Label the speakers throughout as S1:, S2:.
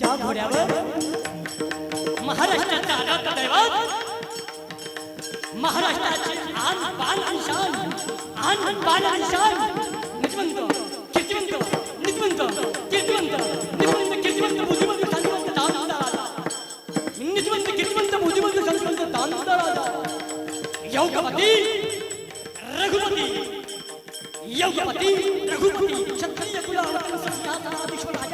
S1: त्या घोड्यावर महाराष्ट्राचा अनाथ दैवत महाराष्ट्राचे आन बान आणि शान आन बान आणि शान निजवंत कीर्तिवंत निजवंत कीर्तिवंत निजवंत कीर्तिवंत बुद्धिवंत संतवंत दानंदा राजा निजवंत कीर्तिवंत बुद्धिवंत संतवंत दानंदा राजा योगपती रघुपती योगपती रघुपती क्षत्रिय कुलावतन संस्थापनाधीश्वर राजाधिराज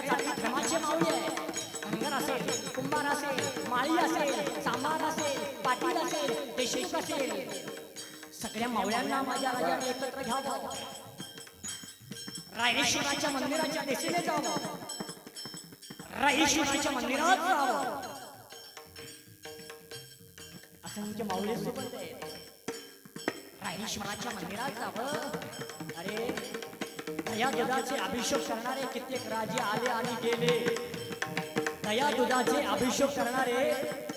S1: आहे सगळ्या धर्माचे मावळे आहे धनगर असेल कुंभार असेल माळी असेल सांबार असेल पाटील असेल देशेश असेल सगळ्या मावळ्यांना माझ्या राजाने एकत्र घ्यावं रायरेश्वराच्या मंदिराच्या दिशेने जावं रायरेश्वराच्या मंदिरात जावं. असंख्य मावळे सोबत आहेत रायरेश्वराच्या मंदिरात जावं. अरे या दुधाचे अभिषेक करणारे कित्येक राजे आले आणि गेले. या दुधाचे अभिषेक करणारे